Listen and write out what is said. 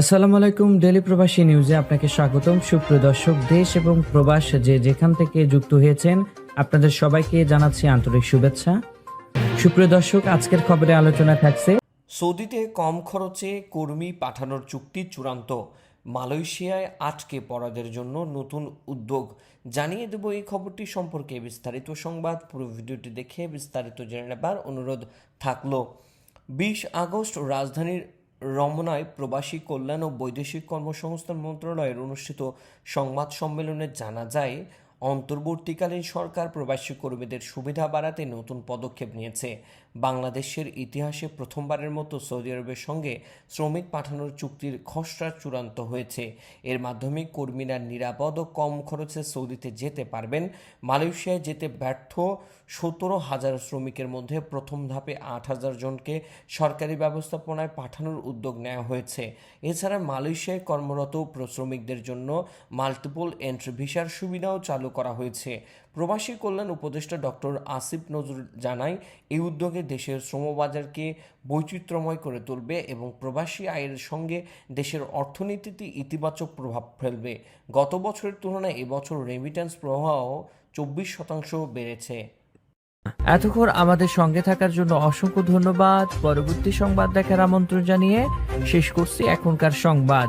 আসসালামু আলাইকুম ডেলি প্রবাসী নিউজে আপনাকে স্বাগতম। সুপ্রিয় দর্শক, দেশ এবং প্রবাস যে যেখান থেকে যুক্ত হয়েছেন, আপনাদের সবাইকে জানাচ্ছি আন্তরিক শুভেচ্ছা। সুপ্রিয় দর্শক, আজকের খবরে আলোচনা থাকছে। সৌদিতে কম খরচে কর্মী পাঠানোর চুক্তি চূড়ান্ত। মালয়েশিয়ায় আটকে পড়াদের জন্য নতুন উদ্যোগ। জানিয়ে দেব এই খবরটি সম্পর্কে বিস্তারিত সংবাদ। পুরো ভিডিওটি দেখে বিস্তারিত জেনে নেবার অনুরোধ থাকল। বিশ আগস্ট রাজধানীর রমনায় প্রবাসী কল্যাণ ও বৈদেশিক কর্মসংস্থান মন্ত্রণালয়ের অনুষ্ঠিত সংবাদ সম্মেলনে জানা যায় অন্তর্বর্তীকালীন সরকার প্রবাসী কর্মীদের সুবিধা বাড়াতে নতুন পদক্ষেপ নিয়েছে। বাংলাদেশের ইতিহাসে প্রথমবারের মতো সৌদি আরবের সঙ্গে শ্রমিক পাঠানোর চুক্তির খসড়া চূড়ান্ত হয়েছে। এর মাধ্যমে কর্মীরা নিরাপদ ও কম খরচে সৌদিতে যেতে পারবেন। মালয়েশিয়ায় যেতে ব্যর্থ সতেরো হাজার শ্রমিকের মধ্যে প্রথম ধাপে আট হাজার জনকে সরকারি ব্যবস্থাপনায় পাঠানোর উদ্যোগ নেওয়া হয়েছে। এছাড়া মালয়েশিয়ায় কর্মরত শ্রমিকদের জন্য মাল্টিপল এন্ট্রি ভিসার সুবিধাও চালু করা হয়েছে। প্রবাসী কল্যাণ উপদেষ্টা ডক্টর আসিফ নজরুল জানায়, এই উদ্যোগে দেশের শ্রমবাজারকে বৈচিত্র্যময় করে তুলবে এবং প্রবাসী আয়ের সঙ্গে দেশের অর্থনীতিতে ইতিবাচক প্রভাব ফেলবে। গত বছরের তুলনায় এবছর রেমিটেন্স প্রবাহ চব্বিশ শতাংশ বেড়েছে। এতক্ষণ আমাদের সঙ্গে থাকার জন্য অসংখ্য ধন্যবাদ। পরবর্তী সংবাদ দেখার আমন্ত্রণ জানিয়ে শেষ করছি এখনকার সংবাদ।